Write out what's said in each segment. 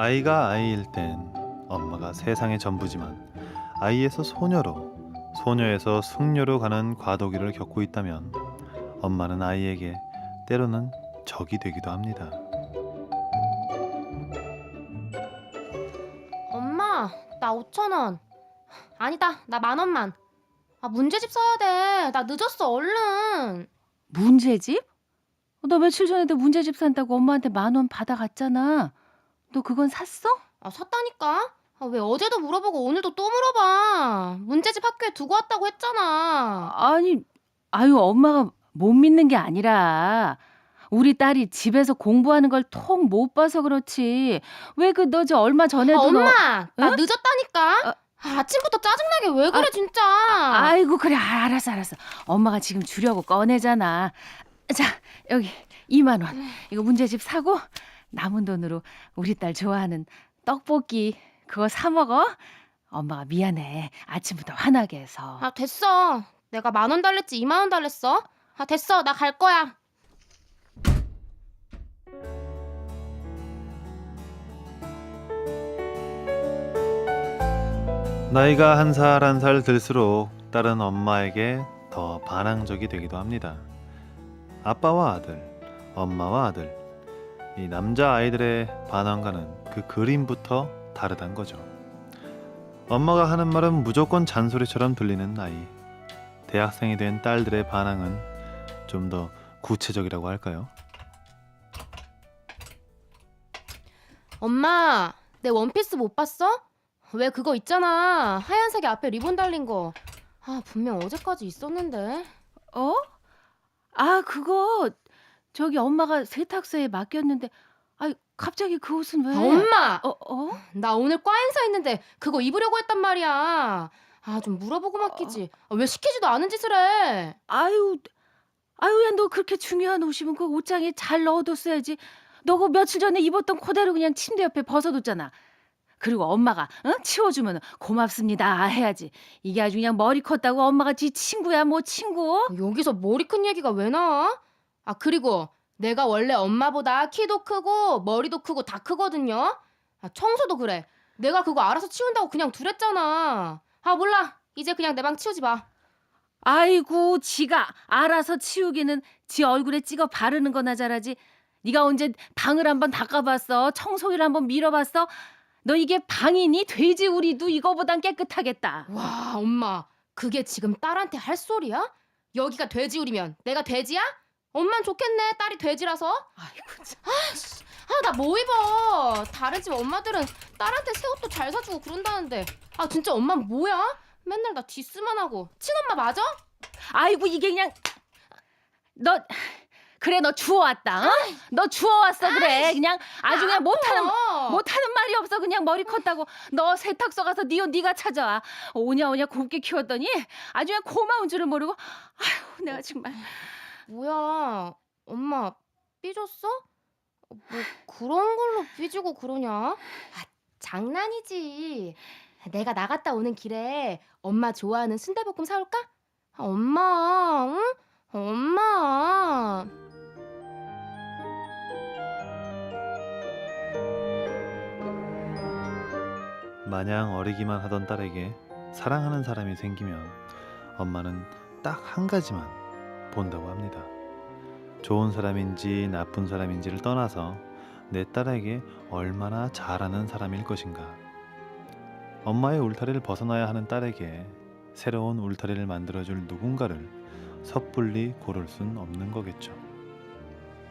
아이가 아이일 땐 엄마가 세상의 전부지만 아이에서 소녀로, 소녀에서 숙녀로 가는 과도기를 겪고 있다면 엄마는 아이에게 때로는 적이 되기도 합니다. 엄마, 나 5천 원. 아니다, 나 만 원만. 아, 문제집 사야 돼. 나 늦었어, 얼른. 문제집? 너 며칠 전에도 문제집 산다고 엄마한테 만 원 받아갔잖아. 너 그건 샀어? 아, 샀다니까? 아, 왜 어제도 물어보고 오늘도 또 물어봐. 문제집 학교에 두고 왔다고 했잖아. 아니, 아유, 엄마가 못 믿는 게 아니라 우리 딸이 집에서 공부하는 걸 통 못 봐서 그렇지. 왜 그 너 저 얼마 아, 전에도 너- 엄마, 나 응? 늦었다니까. 어. 아, 아 침부터 짜증나게 왜 그래, 진짜. 아 이고 그래 아, 알았어 알았어. 엄마가 지금 주려고 꺼내잖아. 자 여기 2만 원. 이거 문제집 사고 남은 돈으로 우리 딸 좋아하는 떡볶이 그거 사 먹어. 엄마가 미안해. 아침부터 화나게 해서. 아, 됐어. 내가 만 원 달랬지, 2만 원 달랬어? 아, 됐어. 나 갈 거야. 나이가 한 살 한 살 들수록 딸은 엄마에게 더 반항적이 되기도 합니다. 아빠와 아들, 엄마와 아들. 이 남자 아이들의 반항과는 그 그림부터 다르단 거죠. 엄마가 하는 말은 무조건 잔소리처럼 들리는 나이. 대학생이 된 딸들의 반항은 좀 더 구체적이라고 할까요? 엄마, 내 원피스 못 봤어? 왜 그거 있잖아. 하얀색에 앞에 리본 달린 거. 아, 분명 어제까지 있었는데. 어? 아 그거 저기 엄마가 세탁소에 맡겼는데. 아 갑자기 그 옷은 왜? 아, 엄마! 어 어? 나 오늘 과 행사 있는데 그거 입으려고 했단 말이야. 아, 좀 물어보고 맡기지. 아, 왜 시키지도 않은 짓을 해? 아유, 아유, 야, 너 그렇게 중요한 옷이면 그 옷장에 잘 넣어뒀어야지. 너그 며칠 전에 입었던 그대로 그냥 침대 옆에 벗어뒀잖아. 그리고 엄마가 응? 치워주면 고맙습니다 해야지. 이게 아주 그냥 머리 컸다고 엄마가 지 친구야 뭐 친구? 여기서 머리 큰 얘기가 왜 나와? 아, 그리고 내가 원래 엄마보다 키도 크고 머리도 크고 다 크거든요. 아, 청소도 그래. 내가 그거 알아서 치운다고 그냥 두랬잖아. 아, 몰라. 이제 그냥 내 방 치우지 마. 아이고, 지가 알아서 치우기는 지 얼굴에 찍어 바르는 거나 잘하지. 네가 언제 방을 한번 닦아봤어? 청소기를 한번 밀어봤어? 너 이게 방이니? 돼지 우리도 이거보단 깨끗하겠다. 와, 엄마. 그게 지금 딸한테 할 소리야? 여기가 돼지우리면 내가 돼지야? 엄만 좋겠네. 딸이 돼지라서. 아이고, 참. 아, 나 뭐 입어? 다른 집 엄마들은 딸한테 새 옷도 잘 사주고 그런다는데. 아, 진짜 엄마 뭐야? 맨날 나 디스만 하고. 친엄마 맞아? 아이고 이게 그냥 너 그래 너 주워왔다. 어? 너 주워왔어 그래. 그냥 아주 그냥 못하는 어. 못하는 말이 없어 그냥 머리 컸다고. 너 세탁소 가서 네옷 네가 찾아와. 오냐 오냐 곱게 키웠더니 아주 그냥 고마운 줄을 모르고. 아휴 내가 정말. 뭐야? 엄마 삐졌어? 뭐 그런 걸로 삐지고 그러냐? 아, 장난이지. 내가 나갔다 오는 길에 엄마 좋아하는 순대볶음 사올까? 아, 엄마, 응? 엄마. 마냥 어리기만 하던 딸에게 사랑하는 사람이 생기면 엄마는 딱 한 가지만 본다고 합니다. 좋은 사람인지 나쁜 사람인지를 떠나서 내 딸에게 얼마나 잘하는 사람일 것인가. 엄마의 울타리를 벗어나야 하는 딸에게 새로운 울타리를 만들어줄 누군가를 섣불리 고를 순 없는 거겠죠.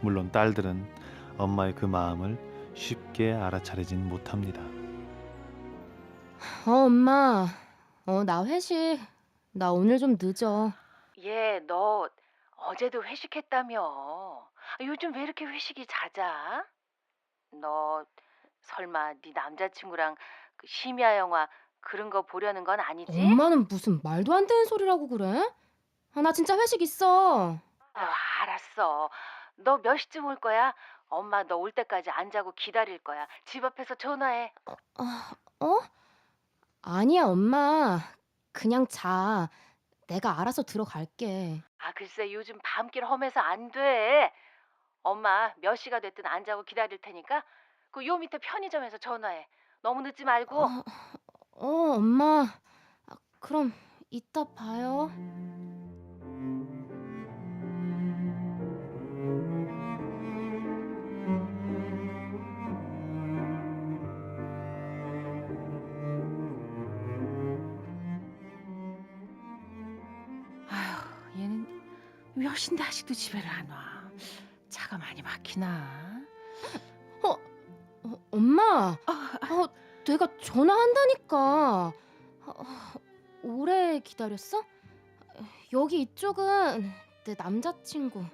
물론 딸들은 엄마의 그 마음을 쉽게 알아차리진 못합니다. 어, 엄마. 어, 나 회식. 나 오늘 좀 늦어. 얘 너 어제도 회식했다며. 요즘 왜 이렇게 회식이 잦아? 너 설마 네 남자친구랑 그 심야 영화 그런 거 보려는 건 아니지? 엄마는 무슨 말도 안 되는 소리라고 그래? 아, 나 진짜 회식 있어. 아, 알았어. 너 몇 시쯤 올 거야? 엄마 너 올 때까지 안 자고 기다릴 거야. 집 앞에서 전화해. 아, 어? 아니야, 엄마. 그냥 자. 내가 알아서 들어갈게. 아, 글쎄 요즘 밤길 험해서 안 돼. 엄마 몇 시가 됐든 안 자고 기다릴 테니까 그 요 밑에 편의점에서 전화해. 너무 늦지 말고. 어, 어 엄마. 아, 그럼 이따 봐요. 몇 시인데 아직도 집에를 안 와. 차가 많이 막히나? 어, 엄마. 아, 어, 내가 전화한다니까. 어, 오래 기다렸어? 여기 이쪽은 내 남자친구.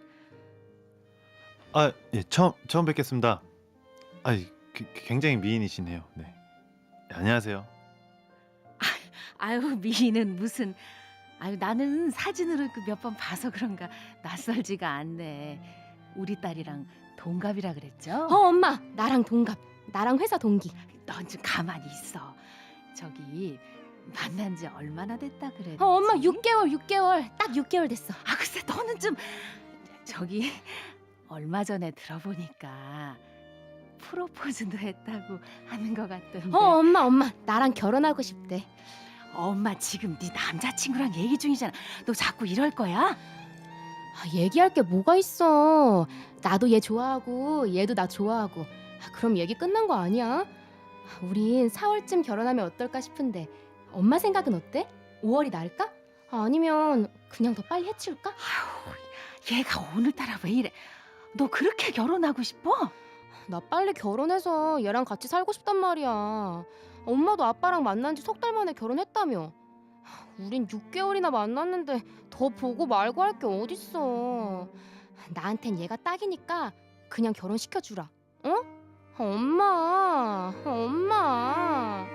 아, 예, 처음 처음 뵙겠습니다. 아, 굉장히 미인이시네요. 네. 예, 안녕하세요. 아유 미인은 무슨? 아유 나는 사진으로 그 몇 번 봐서 그런가 낯설지가 않네. 우리 딸이랑 동갑이라 그랬죠? 어, 엄마. 나랑 동갑. 나랑 회사 동기. 넌 좀 가만히 있어. 저기 만난 지 얼마나 됐다 그랬지? 어, 엄마 6개월, 6개월. 딱 6개월 됐어. 아 글쎄 너는 좀 저기 얼마 전에 들어보니까 프로포즈도 했다고 하는 것 같던데. 어, 엄마, 엄마. 나랑 결혼하고 싶대. 엄마 지금 네 남자친구랑 얘기 중이잖아. 너 자꾸 이럴 거야? 아, 얘기할 게 뭐가 있어. 나도 얘 좋아하고 얘도 나 좋아하고. 아, 그럼 얘기 끝난 거 아니야? 아, 우린 4월쯤 결혼하면 어떨까 싶은데 엄마 생각은 어때? 5월이 나을까? 아, 아니면 그냥 더 빨리 해치울까? 아휴, 얘가 오늘따라 왜 이래? 너 그렇게 결혼하고 싶어? 나 빨리 결혼해서 얘랑 같이 살고 싶단 말이야. 엄마도 아빠랑 만난 지 석 달 만에 결혼했다며. 아, 우린 6개월이나 만났는데 더 보고 말고 할 게 어딨어. 나한텐 얘가 딱이니까 그냥 결혼시켜주라. 어? 엄마, 엄마.